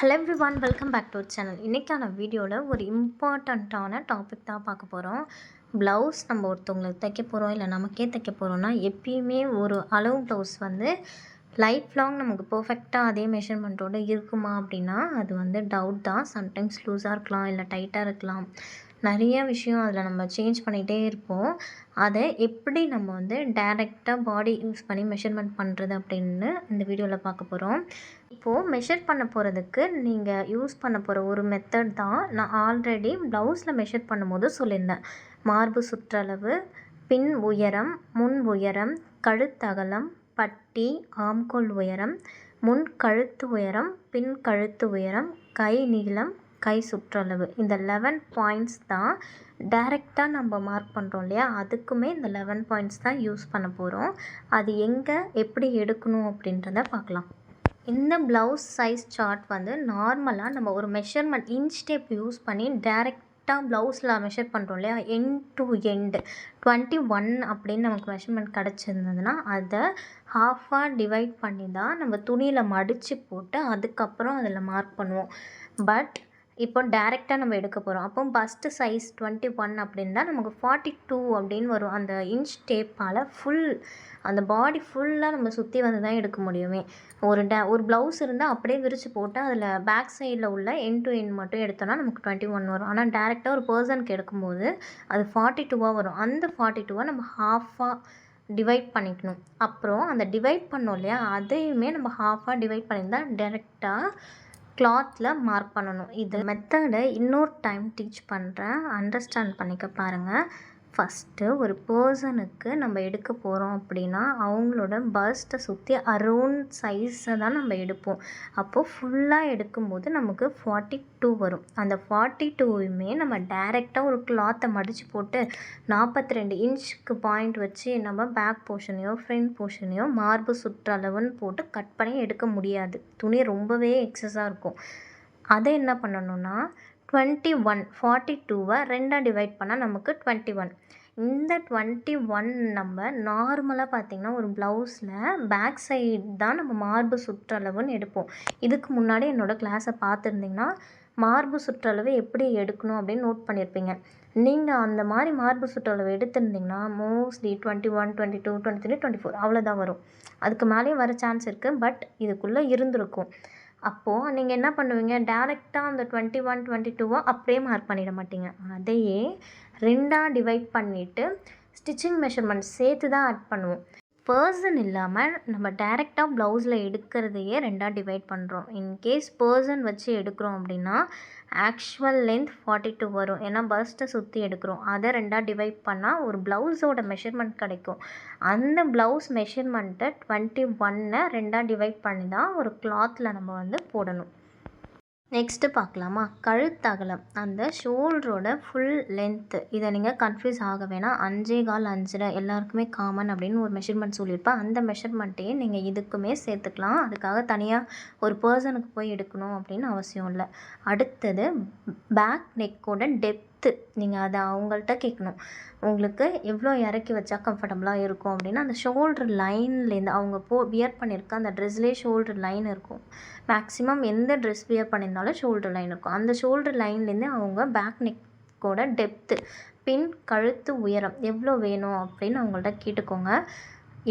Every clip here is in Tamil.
Hello everyone welcome back to channel இன்றைக்கான வீடியோவில் ஒரு இம்பார்ட்டண்ட்டான டாபிக் தான் பார்க்க போகிறோம் ப்ளவுஸ் நம்ம ஒருத்தவங்களுக்கு தைக்க போகிறோம் இல்லை நமக்கே தைக்க போகிறோம்னா எப்பயுமே ஒரு அளவு ப்ளவுஸ் வந்து லைஃப் லாங் நமக்கு பர்ஃபெக்டாக அதே மெஷர்மெண்ட்டோடு இருக்குமா அப்படின்னா அது வந்து டவுட் தான். சம்டைம்ஸ் லூஸாக இருக்கலாம் இல்லை டைட்டாக இருக்கலாம். நிறைய விஷயம் அதில் நம்ம சேஞ்ச் பண்ணிகிட்டே இருப்போம். அதை எப்படி நம்ம வந்து டைரெக்டாக பாடி யூஸ் பண்ணி மெஷர்மெண்ட் பண்ணுறது அப்படின்னு இந்த வீடியோவில் பார்க்க போகிறோம் இப்போது மெஷர் பண்ண போகிறதுக்கு நீங்கள் யூஸ் பண்ண போகிற ஒரு மெத்தட் தான் நான் ஆல்ரெடி ப்ளவுஸில் மெஷர் பண்ணும்போது சொல்லியிருந்தேன். மார்பு சுற்றளவு பின் உயரம் முன் உயரம் கழுத்தகலம் பட்டி ஆம்கோல் உயரம் முன் கழுத்து உயரம் பின் கழுத்து உயரம் கை நீளம் கை சுற்றளவு. இந்த லெவன் பாயிண்ட்ஸ் தான் டைரெக்டாக நம்ம மார்க் பண்ணுறோம் இல்லையா? அதுக்குமே இந்த லெவன் பாயிண்ட்ஸ் தான் யூஸ் பண்ண போகிறோம் அது எங்கே எப்படி எடுக்கணும் அப்படின்றத பார்க்கலாம். இந்த ப்ளவுஸ் சைஸ் சார்ட் வந்து நார்மலாக நம்ம ஒரு மெஷர்மெண்ட் இன்ச் டேப் யூஸ் பண்ணி டேரெக்டாக ப்ளவுஸில் மெஷர் பண்ணுறோம் இல்லையா? End to end twenty one அப்படின்னு நமக்கு மெஷர்மெண்ட் கிடச்சிருந்ததுன்னா அதை ஹாஃபாக டிவைட் பண்ணி தான் நம்ம துணியில் மடித்து போட்டு அதுக்கப்புறம் அதில் மார்க் பண்ணுவோம். பட் இப்போ டேரெக்டாக நம்ம எடுக்க போகிறோம் அப்போ பஸ்ட்டு சைஸ் டுவெண்ட்டி ஒன் அப்படின்னா நமக்கு ஃபார்ட்டி டூ அப்படின்னு வரும். அந்த இன்ச் டேப்பால் ஃபுல் அந்த பாடி ஃபுல்லாக நம்ம சுற்றி வந்து தான் எடுக்க முடியுமே. ஒரு டே ஒரு ப்ளவுஸ் இருந்தால் அப்படியே விரித்து போட்டு அதில் பேக் சைடில் உள்ள என் டு என் மட்டும் எடுத்தோன்னா நமக்கு டுவெண்ட்டி ஒன் வரும் ஆனால் டேரெக்டாக ஒரு பர்சனுக்கு எடுக்கும்போது அது ஃபார்ட்டி டூவாக வரும். அந்த ஃபார்ட்டி டூவாக நம்ம ஹாஃபாக டிவைட் பண்ணிக்கணும். அப்புறம் அந்த டிவைட் பண்ணோம் இல்லையா? அதையுமே நம்ம ஹாஃபாக டிவைட் பண்ணியிருந்தால் டேரெக்டாக கிளாத்தில் மார்க் பண்ணணும். இது மெத்தடை இன்னொரு டைம் டீச் பண்ணுறேன் அண்டர்ஸ்டாண்ட் பண்ணிக்க பாருங்கள் ஃபஸ்ட்டு ஒரு பர்சனுக்கு நம்ம எடுக்க போகிறோம் அப்படின்னா அவங்களோட பஸ்ட்டை சுற்றி அரௌண்ட் சைஸை தான் நம்ம எடுப்போம். அப்போது ஃபுல்லாக எடுக்கும்போது நமக்கு ஃபார்ட்டி டூ வரும். அந்த ஃபார்ட்டி டூவுமே நம்ம டைரெக்டாக ஒரு கிளாத்தை மடித்து போட்டு நாற்பத்தி ரெண்டு இன்ச்சுக்கு பாயிண்ட் வச்சு நம்ம பேக் போர்ஷனையோ ஃப்ரண்ட் போர்ஷனையோ மார்பு சுற்றளவுன்னு போட்டு கட் பண்ணி எடுக்க முடியாது. துணி ரொம்பவே எக்ஸஸாக இருக்கும். அதை என்ன பண்ணணும்னா டுவெண்ட்டி ஒன் ஃபார்ட்டி டூவை ரெண்டாக டிவைட் பண்ணால் நமக்கு டுவெண்ட்டி ஒன் இந்த டுவெண்ட்டி ஒன் நம்ம நார்மலாக பார்த்திங்கன்னா ஒரு ப்ளவுஸில் பேக் சைடு தான் நம்ம மார்பு சுற்றளவுன்னு எடுப்போம். இதுக்கு முன்னாடி என்னோடய கிளாஸை பார்த்துருந்திங்கன்னா மார்பு சுற்றளவு எப்படி எடுக்கணும் அப்படின்னு நோட் பண்ணியிருப்பீங்க நீங்கள் அந்த மாதிரி மார்பு சுற்றளவு எடுத்திருந்தீங்கன்னா mostly twenty one twenty two twenty three twenty four அவ்வளோதான் வரும். அதுக்கு மேலேயும் வர சான்ஸ் இருக்குது பட் இதுக்குள்ளே இருந்திருக்கும். அப்போது நீங்கள் என்ன பண்ணுவீங்க? டேரெக்டாக அந்த டுவெண்ட்டி ஒன் டுவெண்ட்டி டூவை அப்படியே மார்க் பண்ணிட மாட்டீங்க. அதையே ரெண்டாக டிவைட் பண்ணிவிட்டு ஸ்டிச்சிங் மெஷர்மெண்ட் சேர்த்து தான் ஆட் பண்ணுவோம். பர்சன் இல்லாமல் நம்ம டேரெக்டாக ப்ளவுஸில் எடுக்கிறதையே ரெண்டாக டிவைட் பண்ணுறோம் இன்கேஸ் பர்சன் வச்சு எடுக்கிறோம் அப்படின்னா ஆக்சுவல் லென்த் ஃபார்ட்டி டூ வரும். ஏன்னா பஸ்ட்டை சுற்றி எடுக்கிறோம். அதை ரெண்டாக டிவைட் பண்ணால் ஒரு ப்ளவுஸோட மெஷர்மெண்ட் கிடைக்கும். அந்த ப்ளவுஸ் மெஷர்மெண்ட்டை டுவெண்ட்டி ஒன்னை ரெண்டாக டிவைட் பண்ணி தான் ஒரு கிளாத்தில் நம்ம வந்து போடணும். நெக்ஸ்ட்டு பார்க்கலாமா? கழுத்தகலம். அந்த ஷோல்டரோட ஃபுல் லென்த்து இதை நீங்கள் கன்ஃபியூஸ் ஆக வேணாம். அஞ்சே கால் அஞ்சரை எல்லாருக்குமே காமன் அப்படின்னு ஒரு மெஷர்மெண்ட் சொல்லியிருப்பேன். அந்த மெஷர்மெண்ட்டையே நீங்கள் இதுக்குமே சேர்த்துக்கலாம். அதுக்காக தனியாக ஒரு பர்சனுக்கு போய் எடுக்கணும் அப்படின்னு அவசியம் இல்லை. அடுத்தது பேக் நெக்கோட டெப்த்து நீங்கள் அதை அவங்கள்ட்ட கேட்கணும் உங்களுக்கு எவ்வளோ இறக்கி வச்சா கம்ஃபர்டபுளாக இருக்கும் அப்படின்னா அந்த ஷோல்டர் லைன்லேருந்து அவங்க போ வியர் பண்ணியிருக்க அந்த ட்ரெஸ்லேயே ஷோல்டர் லைன் இருக்கும். மேக்ஸிமம் எந்த ட்ரெஸ் வியர் பண்ணியிருந்தாலும் ஷோல்டர் லைன் இருக்கும். அந்த ஷோல்டர் லைன்லேருந்து அவங்க பேக் நெக்கோட டெப்த்து பின் கழுத்து உயரம் எவ்வளோ வேணும் அப்படின்னு அவங்கள்ட்ட கேட்டுக்கோங்க.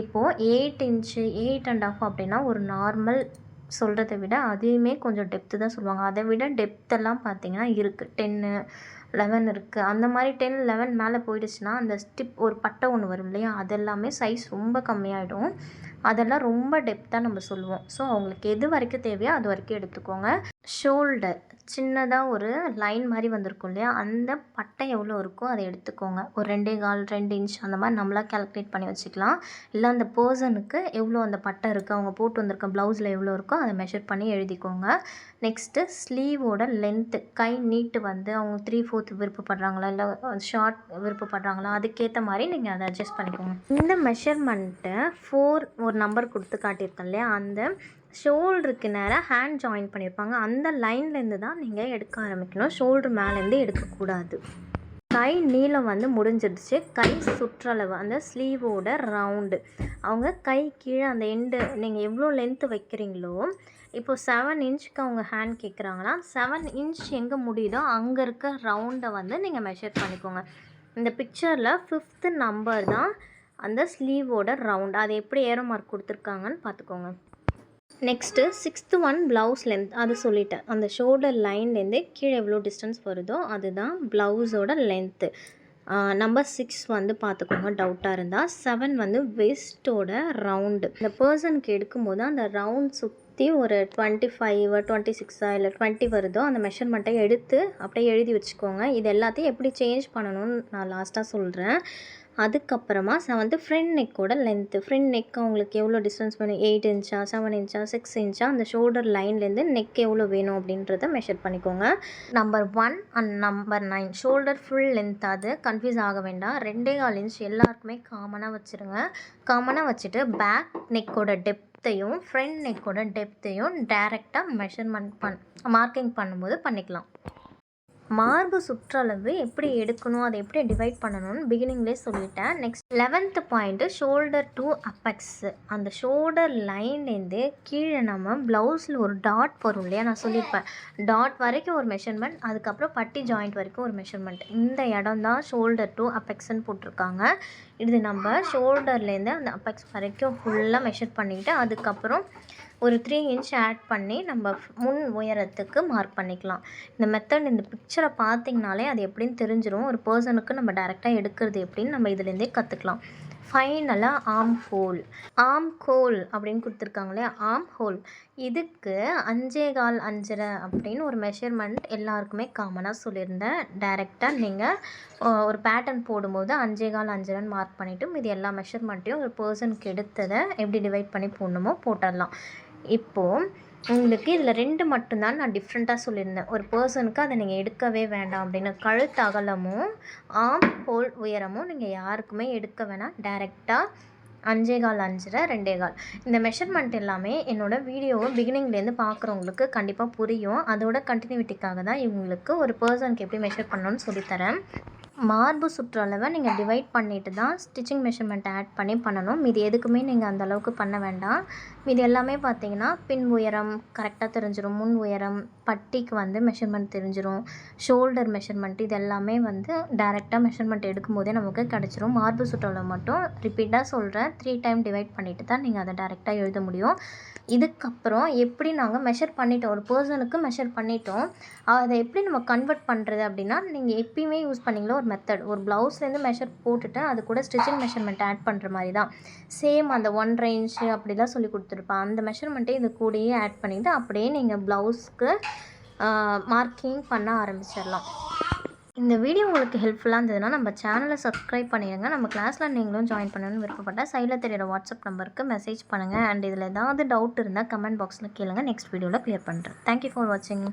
இப்போது eight inch eight and half அப்படின்னா ஒரு நார்மல் சொல்கிறத விட அதையுமே கொஞ்சம் டெப்த்து தான் சொல்லுவாங்க. அதை விட டெப்த்தெல்லாம் பார்த்தீங்கன்னா இருக்குது டென்னு லெவன் இருக்குது அந்த மாதிரி டென் லெவன் மேலே போயிடுச்சுன்னா அந்த ஸ்டிப் ஒரு பட்டை ஒன்று வரும் இல்லையா? அதெல்லாமே சைஸ் ரொம்ப கம்மியாயிடும். அதெல்லாம் ரொம்ப டெப்த்தாக நம்ம சொல்லுவோம். ஸோ அவங்களுக்கு எது வரைக்கும் தேவையோ அது வரைக்கும் எடுத்துக்கோங்க. ஷோல்டர் சின்னதாக ஒரு லைன் மாதிரி வந்திருக்கும் இல்லையா? அந்த பட்டை எவ்வளோ இருக்கோ அதை எடுத்துக்கோங்க. ஒரு ரெண்டே கால் ரெண்டு இன்ச் அந்த மாதிரி நம்மளாக கேல்குலேட் பண்ணி வச்சுக்கலாம். இல்லை அந்த பர்சனுக்கு எவ்வளோ அந்த பட்டை இருக்குது அவங்க போட்டு வந்திருக்க ப்ளவுஸில் எவ்வளோ இருக்கோ அதை மெஷர் பண்ணி எழுதிக்கோங்க. நெக்ஸ்ட்டு ஸ்லீவோட லென்த்து கை நீட்டு வந்து அவங்க த்ரீ ஃபோர் கூத்து விருப்பப்படுறாங்களா? இல்லை ஷார்ட் விருப்பப்படுறாங்களா? அதுக்கேற்ற மாதிரி நீங்கள் அதை அட்ஜஸ்ட் பண்ணிக்கோங்க. இந்த மெஷர்மெண்ட்டை ஃபோர் ஒரு நம்பர் கொடுத்து காட்டியிருக்கேன் இல்லையா? அந்த ஷோல்டருக்கு நேராக ஹேண்ட் ஜாயின் பண்ணியிருப்பாங்க. அந்த லைன்லேருந்து தான் நீங்கள் எடுக்க ஆரம்பிக்கணும். ஷோல்டர் மேலேருந்து எடுக்கக்கூடாது. கை நீளம் வந்து முடிஞ்சிடுச்சு. கை சுற்றளவு அந்த ஸ்லீவோட ரவுண்டு அவங்க கை கீழே அந்த எண்டு நீங்கள் எவ்வளோ லென்த்து வைக்கிறீங்களோ இப்போது செவன் இன்ச்சுக்கு அவங்க ஹேண்ட் கேட்குறாங்கன்னா செவன் இன்ச் எங்கே முடியுதோ அங்கே இருக்க ரவுண்டை வந்து நீங்கள் மெஷர் பண்ணிக்கோங்க. இந்த பிக்சரில் ஃபிஃப்த்து நம்பர் தான் அந்த ஸ்லீவோட ரவுண்ட் அது எப்படி ஏரோ மார்க் கொடுத்துருக்காங்கன்னு பார்த்துக்கோங்க. Next sixth one blouse length அது சொல்லிட்டேன். அந்த ஷோல்டர் லைன்லேருந்து கீழே எவ்வளோ டிஸ்டன்ஸ் வருதோ அதுதான் ப்ளவுஸோட லென்த்து நம்பர் சிக்ஸ் வந்து பார்த்துக்கோங்க. டவுட்டாக இருந்தால் செவன் வந்து வெஸ்ட்டோட ரவுண்டு இந்த பர்சனுக்கு எடுக்கும்போது அந்த ரவுண்ட் சுற்றி ஒரு டுவெண்ட்டி ஃபைவ் டுவெண்ட்டி சிக்ஸா இல்லை டுவெண்ட்டி வருதோ அந்த மெஷர்மெண்ட்டை எடுத்து அப்படியே எழுதி வச்சுக்கோங்க. இது எல்லாத்தையும் எப்படி சேஞ்ச் பண்ணணும்னு நான் லாஸ்ட்டாக சொல்கிறேன் அதுக்கப்புறமா வந்து ஃப்ரண்ட் நெக்கோட லென்த்து ஃப்ரண்ட் நெக் அவங்களுக்கு எவ்வளோ டிஸ்டன்ஸ் வேணும்? எயிட் இன்ச்சா செவன் இன்ச்சா சிக்ஸ் இன்ச்சா அந்த ஷோல்டர் லைன்லேருந்து நெக் எவ்வளோ வேணும் அப்படின்றத மெஷர் பண்ணிக்கோங்க. Number one and number nine shoulder full length அது. கன்ஃபியூஸ் ஆக வேண்டாம். ரெண்டே கால் இன்ச் எல்லாருக்குமே காமனாக வச்சுருங்க. காமனாக வச்சுட்டு பேக் நெக்கோட டெப்த்தையும் ஃப்ரண்ட் நெக்கோட டெப்த்தையும் டேரெக்டாக மெஷர்மெண்ட் பண் மார்க்கிங் பண்ணும்போது பண்ணிக்கலாம். மார்பு சுற்றளவு எப்படி எடுக்கணும் அதை எப்படி டிவைட் பண்ணணும்னு பிகினிங்லேயே சொல்லிட்டேன். Next eleventh point shoulder to apex அந்த ஷோல்டர் லைன்லேருந்து கீழே நம்ம ப்ளவுஸில் ஒரு டாட் வரும் இல்லையா? நான் சொல்லியிருப்பேன். டாட் வரைக்கும் ஒரு மெஷர்மெண்ட் அதுக்கப்புறம் பட்டி ஜாயிண்ட் வரைக்கும் ஒரு மெஷர்மெண்ட் இந்த இடம் தான் ஷோல்டர் டு அப்பெக்ஸ்ன்னு போட்டிருக்காங்க. இது நம்ம ஷோல்டர்லேருந்து அந்த அப்பெக்ஸ் வரைக்கும் ஃபுல்லாக மெஷர் பண்ணிவிட்டு அதுக்கப்புறம் ஒரு த்ரீ இன்ச் ஆட் பண்ணி நம்ம முன் உயரத்துக்கு மார்க் பண்ணிக்கலாம். இந்த மெத்தட் இந்த பிக்சரை பார்த்திங்கனாலே அது எப்படின்னு தெரிஞ்சிடும் ஒரு பர்சனுக்கு நம்ம டேரெக்டாக எடுக்கிறது எப்படின்னு நம்ம இதுலேருந்தே கற்றுக்கலாம் ஃபைனலாக ஆம் ஹோல் ஆம் ஹோல் அப்படின்னு கொடுத்துருக்காங்களே ஆம் ஹோல் இதுக்கு அஞ்சே கால் அஞ்சரை அப்படின்னு ஒரு மெஷர்மெண்ட் எல்லாருக்குமே காமனாக சொல்லியிருந்தேன். டைரெக்டாக நீங்கள் ஒரு பேட்டர்ன் போடும்போது அஞ்சே கால் அஞ்சரைன்னு மார்க் பண்ணிவிட்டு இது எல்லா மெஷர்மெண்ட்டையும் ஒரு பர்சனுக்கு எடுத்ததை எப்படி டிவைட் பண்ணி போடணுமோ போட்டுடலாம். இப்போது உங்களுக்கு இதில் ரெண்டு மட்டும்தான் நான் டிஃப்ரெண்ட்டாக சொல்லியிருந்தேன். ஒரு பர்சனுக்கு அதை நீங்கள் எடுக்கவே வேண்டாம் அப்படின்னு. கழுத்து அகலமும் ஆம் ஹோல் உயரமும் நீங்கள் யாருக்குமே எடுக்க வேணாம். டைரெக்டாக அஞ்சே கால் அஞ்சரை ரெண்டே கால். இந்த மெஷர்மெண்ட் எல்லாமே என்னோடய வீடியோவை பிகினிங்லேருந்து பார்க்குறவங்களுக்கு கண்டிப்பாக புரியும். அதோட கண்டினியூட்டிக்காக தான் இவங்களுக்கு ஒரு பர்சனுக்கு எப்படி மெஷர் பண்ணணும்னு சொல்லித்தரேன். மார்பு சுற்றளவை நீங்கள் டிவைட் பண்ணிவிட்டு தான் ஸ்டிச்சிங் மெஷர்மெண்ட் ஆட் பண்ணி பண்ணணும். இது எதுக்குமே நீங்கள் அந்த அளவுக்கு பண்ண வேண்டாம். இது எல்லாமே பார்த்தீங்கன்னா பின் உயரம் கரெக்டாக தெரிஞ்சிடும் முன் உயரம் பட்டிக்கு வந்து மெஷர்மெண்ட் தெரிஞ்சிடும் ஷோல்டர் மெஷர்மெண்ட் இது எல்லாமே வந்து டேரெக்டாக மெஷர்மெண்ட் எடுக்கும்போதே நமக்கு கிடச்சிரும். மார்பு சுற்றளவு மட்டும் ரிப்பீட்டாக சொல்கிறேன் த்ரீ டைம் டிவைட் பண்ணிவிட்டு தான் நீங்கள் அதை டேரெக்டாக எழுத முடியும். இதுக்கப்புறம் எப்படி நாங்கள் மெஷர் பண்ணிட்டோம்? ஒரு பர்சனுக்கு மெஷர் பண்ணிட்டோம். அதை எப்படி நம்ம கன்வெர்ட் பண்ணுறது அப்படின்னா நீங்கள் எப்பயுமே யூஸ் பண்ணிங்களோ ஒரு மெத்தட் ஒரு ப்ளவுஸ்லேருந்து மெஷர் போட்டுட்டு அது கூட ஸ்டிச்சிங் மெஷர்மெண்ட் ஆட் பண்ணுற மாதிரி தான். சேம் அந்த ஒன் ரேஞ்சு அப்படிலாம் சொல்லி கொடுத்துருப்பா அந்த மெஷர்மெண்ட்டே இது கூடயே ஆட் பண்ணிவிட்டு அப்படியே நீங்கள் ப்ளவுஸ்க்கு மார்க்கிங் பண்ண ஆரம்பிச்சிடலாம். இந்த வீடியோ உங்களுக்கு ஹெல்ப்ஃபுல்லாக இருந்ததுன்னா நம்ம சேனலை சப்ஸ்கிரைப் பண்ணிடுங்க நம்ம கிளாஸில் நீங்களும் ஜாயின் பண்ணணும்னு விருப்பப்பட்டால் சைடில் தெரியிற வாட்ஸ்அப் நம்பருக்கு மெசேஜ் பண்ணுங்கள் அண்ட் இதில் ஏதாவது டவுட் இருந்தால் கமெண்ட் பாக்ஸில் கேளுங்க. நெக்ஸ்ட் வீடியோவில் க்ளியர் பண்ணுறேன் தேங்க்யூ ஃபார் வாட்சிங்